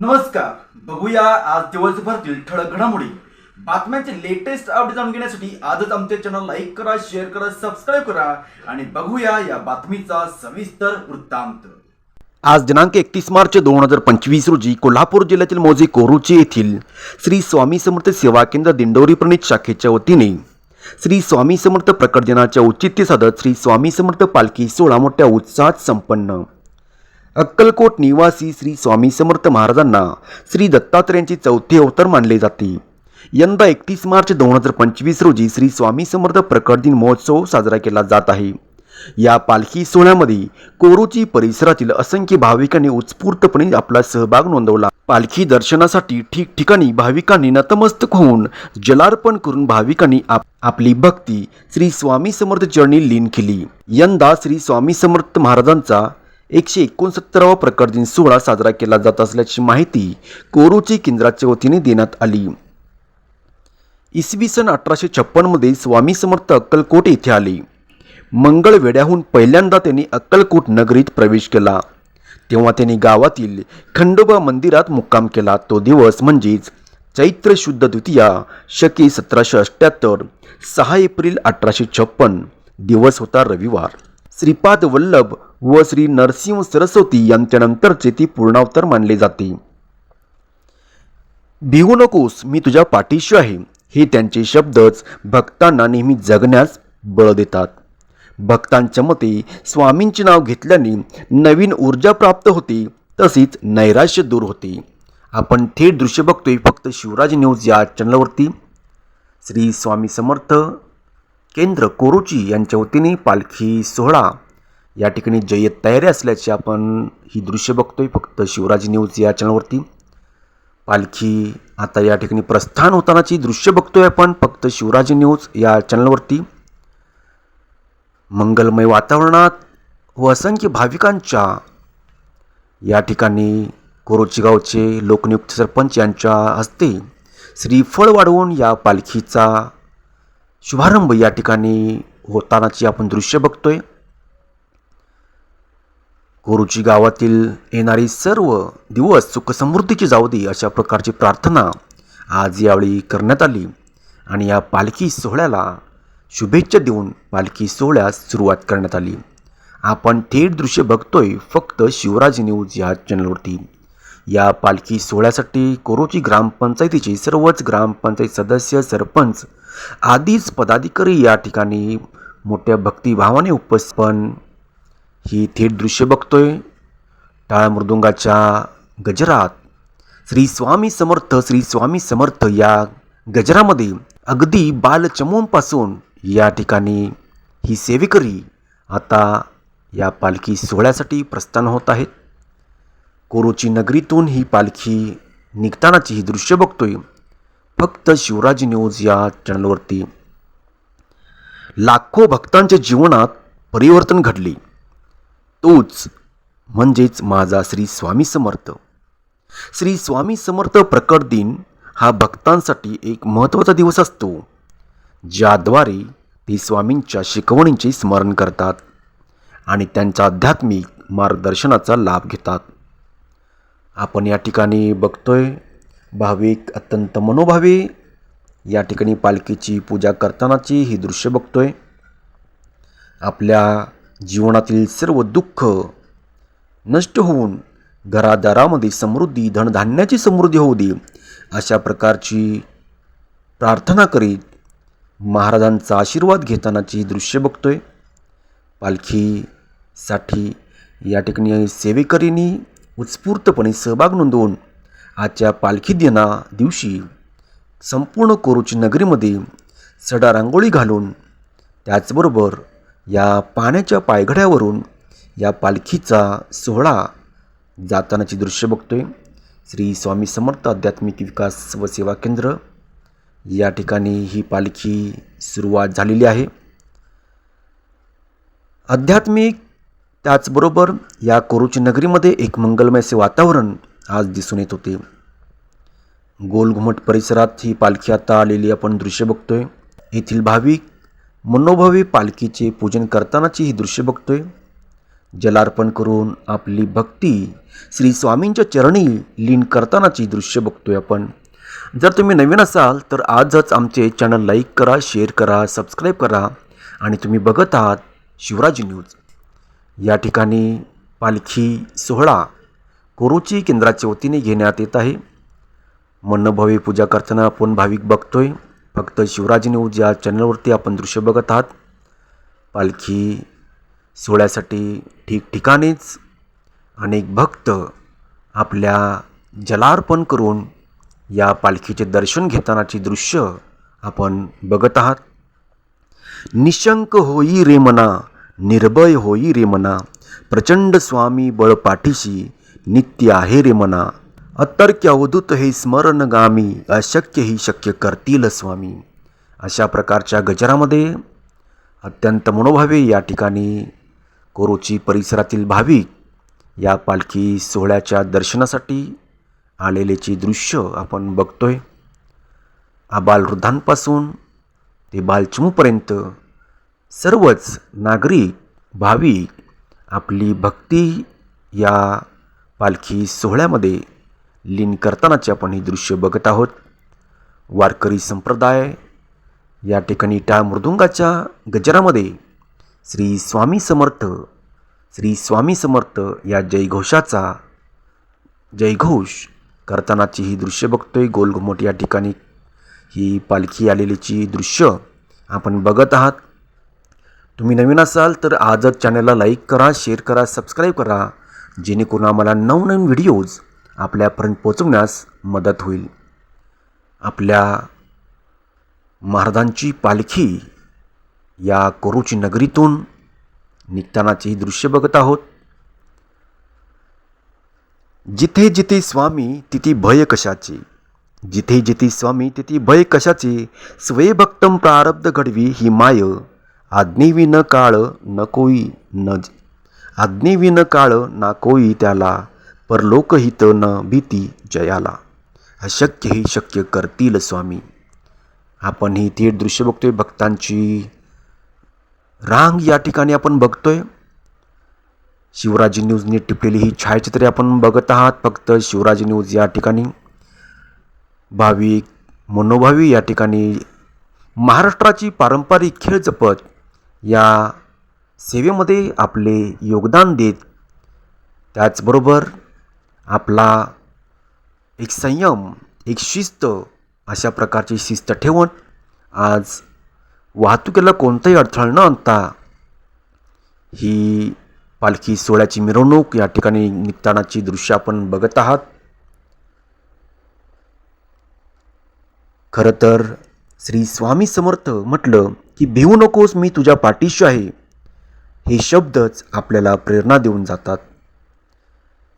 नमस्कार. बघूया आज दिवसभरातील ठळक घडामोडी. बातम्यांचे लेटेस्ट अपडेट जाणून घेण्यासाठी आजच आमच्या चॅनल लाईक करा शेअर करा सबस्क्राईब करा आणि बघूया या बातमीचा सविस्तर वृत्तांत. आज दिनांक एकतीस मार्च दोन हजार पंचवीस रोजी कोल्हापूर जिल्ह्यातील मोजे कोरुची येथील श्री स्वामी समर्थ सेवा केंद्र दिंडोरी प्रणित शाखेच्या वतीने श्री स्वामी समर्थ प्रकट दिनाच्या औचित्य साधत श्री स्वामी समर्थ पालखी सोहळा मोठ्या उत्साहात संपन्न. अक्कलकोट निवासी श्री स्वामी समर्थ महाराजांना श्री दत्तात्रेयांचे चौथे अवतार मानले जाते. यंदा एकतीस मार्च दोन हजार पंचवीस रोजी श्री स्वामी समर्थ प्रकट दिन महोत्सव साजरा केला जात आहे. या पालखी सोहळ्यामध्ये कोरोची परिसरातील असंख्य भाविकांनी उत्स्फूर्तपणे आपला सहभाग नोंदवला. पालखी दर्शनासाठी ठिकठिकाणी भाविकांनी नतमस्तक होऊन जलार्पण करून भाविकांनी आप आपली भक्ती श्री स्वामी समर्थ चरणी लीन केली. यंदा श्री स्वामी समर्थ महाराजांचा एकशे एकोणसत्तरावा प्रकार दिन सोहळा साजरा केला जात असल्याची माहिती कोरोची केंद्राच्या वतीने देण्यात आली. इसवी सन अठराशे छप्पनमध्ये स्वामी समर्थ अक्कलकोट येथे आले. मंगळवेड्याहून पहिल्यांदा त्यांनी अक्कलकोट नगरीत प्रवेश केला. तेव्हा त्यांनी गावातील खंडोबा मंदिरात मुक्काम केला. तो दिवस म्हणजेच चैत्र शुद्ध द्वितीया शके सतराशे अठ्ठ्याहत्तर सहा एप्रिल अठराशे छप्पन. दिवस होता रविवार. श्रीपाद वल्लभ व श्री नरसिंह सरस्वती यांच्यानंतरचे ती पूर्णावतार मानले जाते. भिवू नकोस मी तुझ्या पाठीशी आहे. हे त्यांचे शब्दच भक्तांना नेहमी जगण्यास बळ देतात. भक्तांच्या मते स्वामींचे नाव घेतल्याने नवीन ऊर्जा प्राप्त होते तसेच नैराश्य दूर होते. आपण थेट दृश्य बघतोय फक्त शिवराज न्यूज या चॅनलवरती. श्री स्वामी समर्थ केंद्र कोरुची यांच्या वतीने पालखी सोहळा. या ठिकाणी जय्यत तयारी असल्याची आपण ही दृश्य बघतोय. फक्त शिवराज न्यूज या चॅनलवरती. पालखी आता या ठिकाणी प्रस्थान होतानाची दृश्य बघतोय आपण. फक्त शिवराज न्यूज या चॅनलवरती. मंगलमय वातावरणात व असंख्य भाविकांच्या या ठिकाणी कोरोचीगावचे लोकनियुक्त सरपंच यांच्या हस्ते श्रीफळ वाढवून या पालखीचा शुभारंभ या ठिकाणी होतानाची आपण दृश्य बघतोय. गुरुची गावातील येणारी सर्व दिवस सुखसमृद्धीची जाऊ दे अशा प्रकारची प्रार्थना आज यावेळी करण्यात आली. आणि या पालखी सोहळ्याला शुभेच्छा देऊन पालखी सोहळ्यास सुरुवात करण्यात आली. आपण थेट दृश्य बघतोय फक्त शिवराज न्यूज या चॅनलवरती. या पालखी सोहळ्यासाठी कोरोची ग्रामपंचायतीचे सर्वच ग्रामपंचायत सदस्य सरपंच आधीच पदाधिकारी या ठिकाणी मोठ्या भक्तिभावाने उपस्थित. पण ही थेट दृश्य बघतोय. टाळ मृदुंगाच्या गजरात श्री स्वामी समर्थ श्री स्वामी समर्थ या गजरामध्ये अगदी बालचमूंपासून या ठिकाणी ही सेवेकरी आता या पालखी सोहळ्यासाठी प्रस्थान होत आहेत. कोरोची नगरीतून ही पालखी निघतानाची ही दृश्य बघतोय. फक्त शिवराज न्यूज या चॅनलवरती लाखो भक्तांच्या जीवनात परिवर्तन घडले. तोच. म्हणजेच माझा श्री स्वामी समर्थ. श्री स्वामी समर्थ प्रकट दिन हा भक्तांसाठी एक महत्त्वाचा दिवस असतो ज्याद्वारे ते स्वामींच्या शिकवणींचे स्मरण करतात आणि त्यांच्या आध्यात्मिक मार्गदर्शनाचा लाभ घेतात. आपण या ठिकाणी बघतोय भाविक अत्यंत मनोभावे या ठिकाणी पालखीची पूजा करतानाची ही दृश्य बघतोय. आपल्या जीवनातील सर्व दुःख नष्ट होऊन घरादारामध्ये समृद्धी धनधान्याची समृद्धी होऊ दे अशा प्रकारची प्रार्थना करीत महाराजांचा आशीर्वाद घेतानाची दृश्य बघतोय. पालखीसाठी या ठिकाणी सेवेकरींनी उत्स्फूर्तपणे सहभाग नोंदवून आजच्या पालखी दिना दिवशी संपूर्ण कोरूची नगरीमध्ये सडा रांगोळी घालून त्याचबरोबर या पाण्याच्या पायघड्यावरून या पालखीचा सोहळा जातानाची दृश्य बघतोय. श्री स्वामी समर्थ आध्यात्मिक विकास व सेवा केंद्र. या ठिकाणी ही पालखी सुरुवात झालेली आहे. आध्यात्मिक त्याचबरोबर या कोरुची नगरीमध्ये एक मंगलमयसे वातावरण आज दिसून येत होते. गोलघुमट परिसरात ही पालखी आता आलेली आपण दृश्य बघतोय. येथील भाविक मनोभावी पालखीचे पूजन करतानाची ही दृश्य बघतोय. जलार्पण करून आपली भक्ती श्री स्वामींच्या चरणी लीन करतानाची दृश्य बघतोय आपण. जर तुम्ही नवीन असाल तर आजच आमचे चॅनल लाईक करा शेअर करा सबस्क्राईब करा आणि तुम्ही बघत आहात शिवराज न्यूज. या ठिकाणी पालखी सोहळा कोरोची केंद्राच्या वतीने घेण्यात येत आहे. मनोभावी पूजा करताना आपण भाविक बघतोय. फक्त शिवराज न्यूज या चॅनलवरती आपण दृश्य बघत आहात. पालखी सोहळ्यासाठी ठिकठिकाणीच अनेक भक्त आपल्या जलार्पण करून या पालखीचे दर्शन घेतानाची दृश्य आपण बघत आहात. निशंक होई रे मना निर्भय होई रे मना प्रचंड स्वामी बळ पाठीशी नित्य आहे रे मना अतर्क्य अवधूत हे स्मरणगामी अशक्य ही शक्य करतील स्वामी. अशा प्रकारच्या गजरामध्ये अत्यंत मनोभावे या ठिकाणी कोरोची परिसरातील भाविक या पालखी सोहळ्याच्या दर्शनासाठी आलेलेची दृश्य आपण बघतोय. आबालवृद्धांपासून ते बालचमूपर्यंत सर्वच नागरिक भाविक आपली भक्ती या पालखी सोहळ्यामध्ये लीन करतानाचे आपण ही दृश्य बघत आहोत. वारकरी संप्रदाय या ठिकाणी त्या मृदुंगाच्या गजरामध्ये श्री स्वामी समर्थ श्री स्वामी समर्थ या जयघोषाचा जयघोष करतानाची ही दृश्य बघतोय. गोलघुमट या ठिकाणी ही पालखी आलेलीची दृश्य आपण बघत आहात. तुम्ही नवीन असाल तर आजच चॅनलला लाईक करा शेअर करा सबस्क्राईब करा. जेणेकरून आम्हाला नवनवीन व्हिडिओज आपल्यापर्यंत पोचवण्यास मदत होईल. आपल्या महाराजांची पालखी या कोरूची नगरीतून निघतानाची दृश्य बघत आहोत. जिथे जिथे स्वामी तिथे भय कशाचे? जिथे जिथे स्वामी तिथे भय कशाचे? स्वयभक्तम प्रारब्ध घडवी ही माय. आज्ञेविन काळ नकोई न आज्ञेविन काळ ना कोई त्याला. परलोकहित न भीती जयाला. अशक्य ही शक्य करतील स्वामी. आपण ही थेट दृश्य बघतोय भक्तांची. रांग या ठिकाणी आपण बघतोय. शिवराजी न्यूजने टिपलेली ही छायाचित्रे आपण बघत आहात. फक्त शिवराजी न्यूज या ठिकाणी. भाविक मनोभावी या ठिकाणी. महाराष्ट्राची पारंपरिक खेळ जपत या सेवेमध्ये आपले योगदान देत. त्याचबरोबर आपला एक संयम एक शिस्त अशा प्रकारची शिस्त ठेवून आज वाहतुकीला कोणताही अडथळा न आणता ही पालखी सोहळ्याची मिरवणूक या ठिकाणी निघतानाची दृश्य आपण बघत आहात. खरं तर श्री स्वामी समर्थ म्हटलं की भिवू नकोस मी तुझ्या पाठीशी आहे. हे शब्दच आपल्याला प्रेरणा देऊन जातात.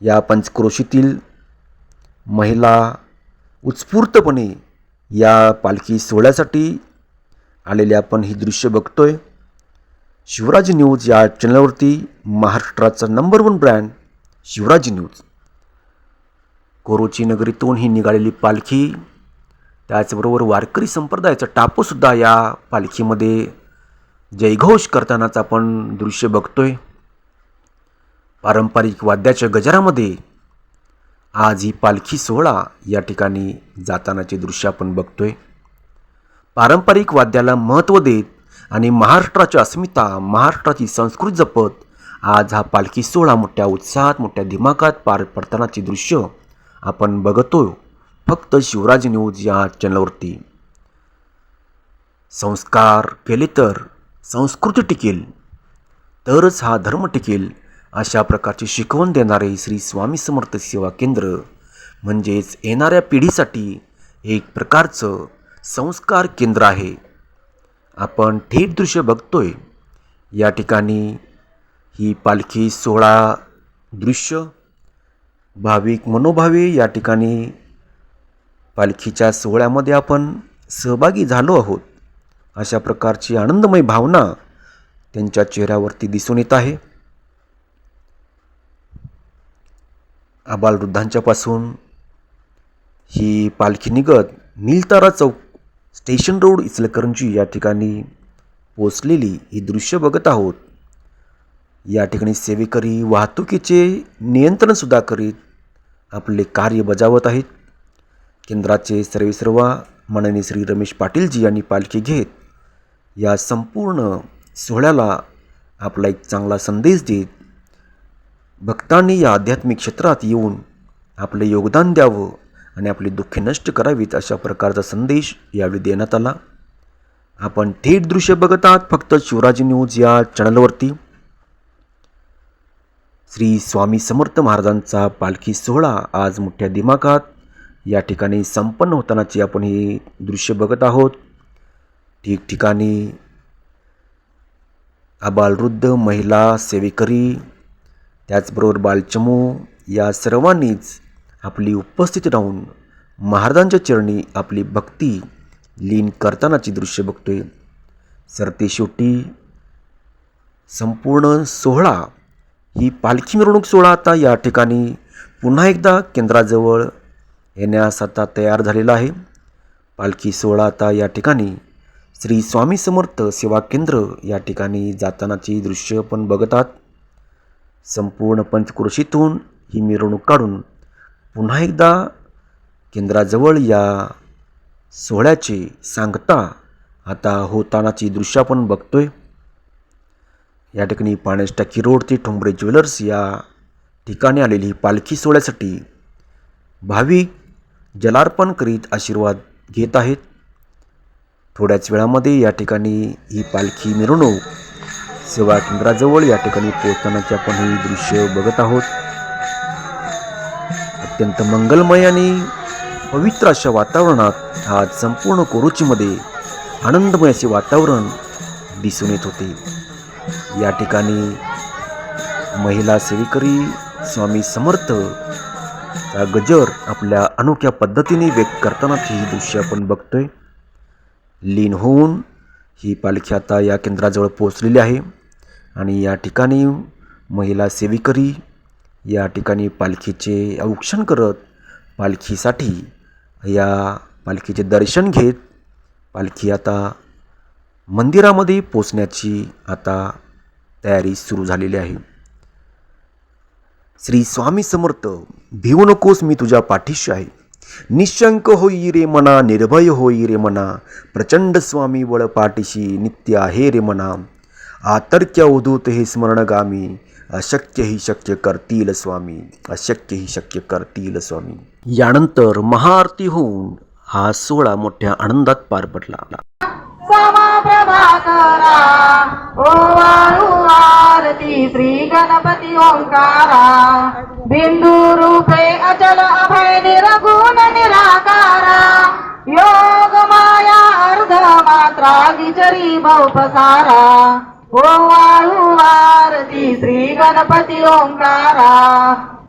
या पंचक्रोशीतील महिला उत्स्फूर्तपणे या पालखी सोहळ्यासाठी आलेले आपण ही दृश्य बघतोय. शिवराज न्यूज या चॅनलवरती महाराष्ट्राचा number one brand Shivraj news. Korochi नगरीतून ही निघालेली पालखी त्याचबरोबर वारकरी संप्रदायाचा टापूसुद्धा या पालखीमध्ये जयघोष करतानाच आपण दृश्य बघतोय. पारंपरिक वाद्याच्या गजरामध्ये. आज ही पालखी सोहळा या ठिकाणी जातानाचे दृश्य आपण बघतोय. पारंपरिक वाद्याला महत्त्व देत आणि महाराष्ट्राची अस्मिता महाराष्ट्राची संस्कृती जपत आज हा पालखी सोहळा मोठ्या उत्साहात मोठ्या दिमागात पार पडतानाचे दृश्य आपण बघतोय. फक्त शिवराज न्यूज या चॅनलवरती. संस्कार केले तर संस्कृती टिकेल तरच हा धर्म टिकेल अशा प्रकारची शिकवण देणारे श्री स्वामी समर्थ सेवा केंद्र म्हणजेच येणाऱ्या पिढीसाठी एक प्रकारचं संस्कार केंद्र आहे. आपण थेट दृश्य बघतोय. या ठिकाणी ही पालखी सोहळा दृश्य भाविक मनोभावे या ठिकाणी पालखीच्या सोहळ्यामध्ये आपण सहभागी झालो आहोत. अशा प्रकारची आनंदमय भावना त्यांच्या चेहऱ्यावरती दिसून येत आहे. आबालवृद्धांच्यापासून ही पालखी निघत नीलतारा चौक स्टेशन रोड इचलकरंजी या ठिकाणी पोचलेली ही दृश्य बघत आहोत. या ठिकाणी सेवेकरी वाहतुकीचे नियंत्रणसुद्धा करीत आपले कार्य बजावत आहेत. केंद्राचे सर्वेसर्वा माननीय श्री रमेश पाटीलजी यांनी पालखी घेत या संपूर्ण सोहळ्याला आपला एक चांगला संदेश देत भक्तांनी या आध्यात्मिक क्षेत्रात येऊन आपलं योगदान द्यावं आणि आपली दुःखे नष्ट करावीत अशा प्रकारचा संदेश यावेळी देण्यात आला. आपण थेट दृश्य बघत आहात. फक्त शिवराजी न्यूज या चॅनलवरती. श्री स्वामी समर्थ महाराजांचा पालखी सोहळा आज मोठ्या दिमाखात या ठिकाणी संपन्न होतानाची आपण ही दृश्य बघत आहोत. ठिकठिकाणी आबालवृद्ध महिला सेवेकरी त्याचबरोबर बालचमू या सर्वांनीच आपली उपस्थिती राहून महाराजांच्या चरणी आपली भक्ती लीन करतानाची दृश्य बघतोय. सरतेशेवटी संपूर्ण सोहळा ही पालखी मिरवणूक सोहळा आता या ठिकाणी पुन्हा एकदा केंद्राजवळ येण्यास आता तयार झालेला आहे. पालखी सोहळा आता या ठिकाणी श्री स्वामी समर्थ सेवा केंद्र या ठिकाणी जातानाची दृश्य पण बघतात. संपूर्ण पंचक्रोशीतून ही मिरवणूक काढून पुन्हा एकदा केंद्राजवळ या सोहळ्याची सांगता आता होतानाची दृश्य आपण बघतोय. या ठिकाणी पाण्यास टाकी रोड ते ठोंबरे ज्वेलर्स या ठिकाणी आलेली पालखी सोहळ्यासाठी भाविक जलार्पण करीत आशीर्वाद घेत आहेत. थोड्याच वेळामध्ये या ठिकाणी ही पालखी मिरवणूक सेवा केंद्राजवळ या ठिकाणी पोहोचतानाचे आपण ही दृश्य बघत आहोत. अत्यंत मंगलमय आणि पवित्र अशा वातावरणात आज संपूर्ण कोरुचीमध्ये आनंदमय असे वातावरण दिसून येत होते. या ठिकाणी महिला सेविकरी स्वामी समर्थ चा गजर आपल्या अनोख्या पद्धतीने व्यक्त करताना ही दृश्य आपण बघतोय. लीन होऊन ही पालखी आता या केंद्राजवळ पोहोचलेली आहे. आणि या ठिकाणी महिला सेविकरी या ठिकाणी पालखीचे औक्षण करत पालखीसाठी या पालखीचे दर्शन घेत पालखी आता मंदिरामध्ये पोचण्याची आता तयारी सुरू झालेली आहे. श्री स्वामी समर्थ भिवू नकोस मी तुझ्या पाठीशी आहे. निशंक होई रे मना निर्भय होई रे मना प्रचंड स्वामी वळ पाठीशी नित्य आहे रे मना. आतर्क्य उदूत हे स्मरणगामी अशक्य ही शक्य करतील स्वामी अशक्य ही शक्य करतील स्वामी. यानंतर महाआरती होऊन हा सोहळा मोठ्या आनंदात पार पडला. श्री गणपती ओंकारा. बिंदू रूपे अचल अभय निरगुण निराकारा. योग माया अर्ध मात्रा विचरी बहुपसारा ओम आरती श्री गणपती ओंकारा.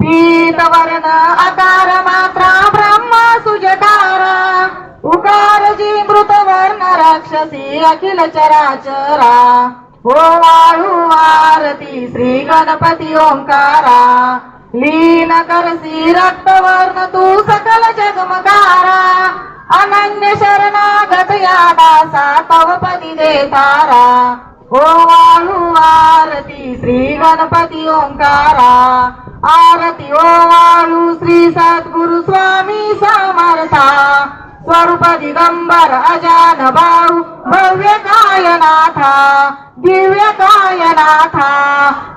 पीत वर्ण आकार मात्रा ब्रह्मा सुजकारा उकार जी मृत वर्ण राक्षसी अखिल चराचरा. ओ वाळू आरती श्री गणपती ओंकारा. लीन करसी रक्तवर्ण तू सकल जगमकारा अनन्य शरणागत या दासा ओ वाळू आरती श्री गणपती ओंकारा. आरती ओ वाळू श्री सद्गुरु स्वामी समर्था. स्वरूप दिगंबर अजान भाऊ भव्य कायनाथा दिव्य कायनाथा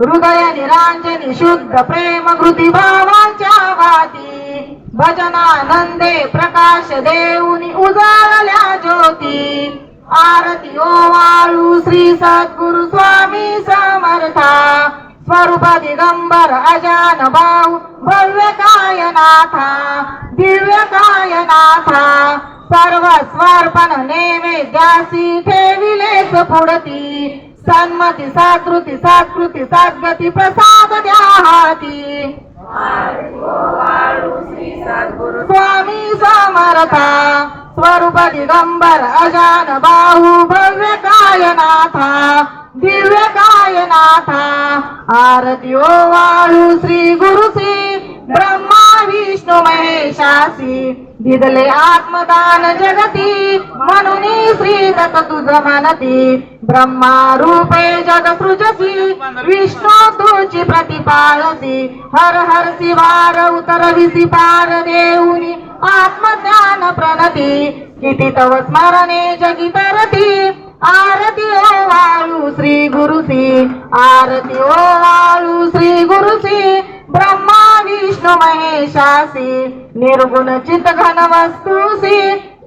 हृदय निरांजनी शुद्ध प्रेम कृती भावांच्या वाती. भजनानंदे प्रकाश देऊनी उजाळल्या ज्योती. आरती ओ वाळू श्री सद्गुरु स्वामी समर्था. स्वरूप दिगंबर अजान भाऊ भव्य कायनाथा दिव्य कायनाथा. सर्व स्वर्पण नैवेद्यासी ठेविले पुढती सन्मती साकृती साकृती सद्गती प्रसाद द्या हाती. स्वामी समर्था स्वरूप दिगंबर अजान बाहू भव्य कायनाथा दिव्य कायनाथा आरती ओ वाळू श्री गुरु श्री ब्रह्मा विष्णू महेशासी. दिदले आत्मदान जगती म्हणून श्री दत्त तुझ म्हणती ब्रह्मा रूपे जग सृजसी विष्णू तुझी प्रतिपाळसी. हर हर शिवार उतरविसी पार देऊनी आत्मज्ञान प्रणती. किती तव स्मरणे जगी तरती. आरती ओ वाळू श्री गुरुसी. आरती ओ वाळू श्री गुरुसी. ब्रह्मा विष्णू महेशासी निर्गुण चित घन वस्तुसी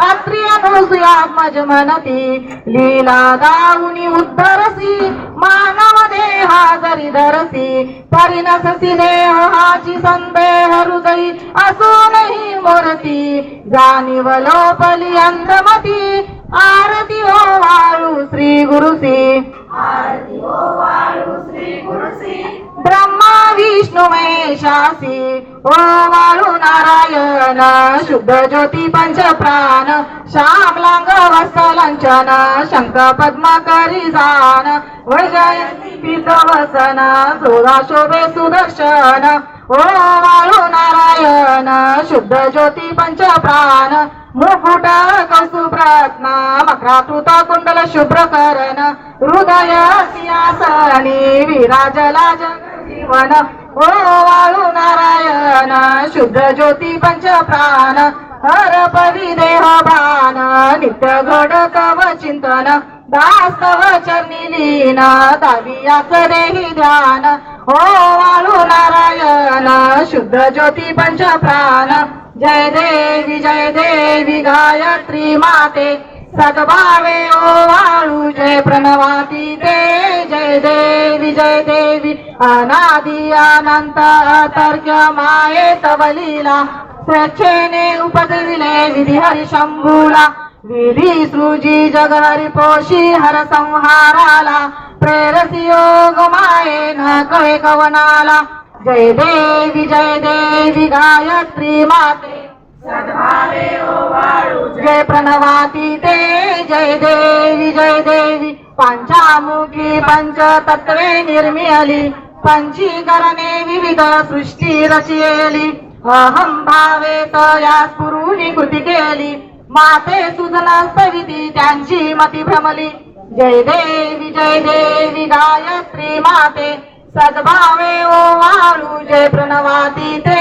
अत्रि अनुसुयात्मज म्हणती लीला गाऊनी उद्धरसी मानव देहा जरी धरसी परिणससी देह हाची संदेह हृदयी असूनही मूर्ती जाणीव लोपली अंधमती आरती ओ वाळू श्री गुरुसी ब्रह्मा विष्णू महेशासी ओ वाळू नारायण शुद्ध ज्योती पंच प्राण श्यामलांग वसलंचन शंख पद्म करी जान वैजयंती पीत वसन सोदा शोभे सुदर्शन ओ वाळू नारायण शुद्ध ज्योती पंच प्राण मुकुट कौसुप्रत्न मकराकृत कुंडल शुभ्र करण हृदय सिंहासनी विराजला जीवन ओ वाळू नारायण शुद्ध ज्योती पंच प्राण हर परी देह भान नित्य घड व चिंतन दास्तव चरणी लीन दावियाच देही ध्यान. ओ वाळू नारायण शुद्ध ज्योती पंच प्राण जय देवी जय देवी गायत्री माते. सद्भावे ओ वाळू जय प्रणवाती ते जय देवी जय देवी। अनादि अनंत तर्क माये तवलीला स्वच्छेने स्वेच्छेने उपजविले विधी हरि शंभूला विधी सृजी जग हरि पोषी हर संहाराला। प्रेरसी योग माये न कवे कवनाला। जय देवी जय देवी गायत्री माते। जय. प्रणवाती ते जय देवी जय देवी. पंचामुखी पंच तत्वे निर्मिली पंचीकरणे विविध सृष्टी रचिली अहम भावे तया पुरुणी कृती केली. माते सुजन सविती त्यांची मती भ्रमली जय देवी जय देवी गायत्री माते. सद्भावे ओ वाळू जय प्रणवाती ते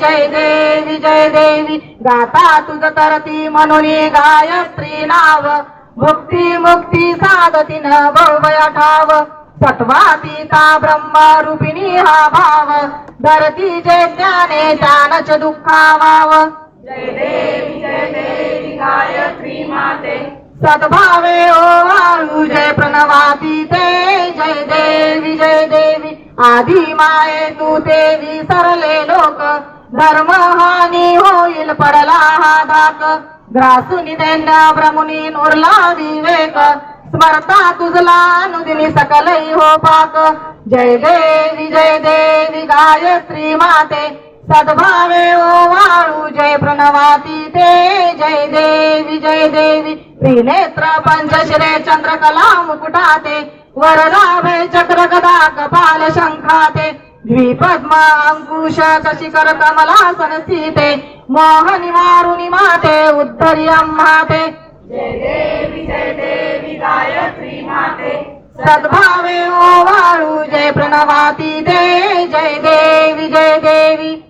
जय देवी जय देवी। गाता तुझ तरती म्हणून गायत्री नाव भक्ती मुक्ती साधतीन भवय ठाव। सत्वातीता ब्रह्म रूपिणी हा भाव धरती जे ज्ञाने ज्ञानच दुःखावाव सद्भावे ओ वाळू जय प्रणवाती ते जय देवी जय देवी आधी माये तू ते विसरले लोक. धर्म हानी होईल पडला हा दाक ग्रासुनी त्यांना भ्रमुनी उरला विवेक. स्मरता तुझला अनुदिनी सकलही हो पाक. जय देवी जय देवी गायत्री माते. सद्भावे ओ वाळू जय प्रणवाती ते. जय देवी जय देवी. त्रिनेत्र पंचश्रे चंद्रकला मुकुटाते. वरदाभे चक्र गदा कपाल शंखाते द्विपद्म अंकुश कशिकर कमलासन सीते मोहनी मारुनी माते उद्धरी अम्माते सद्भावे ओ वाळू जय प्रणवाती ते जय देवी।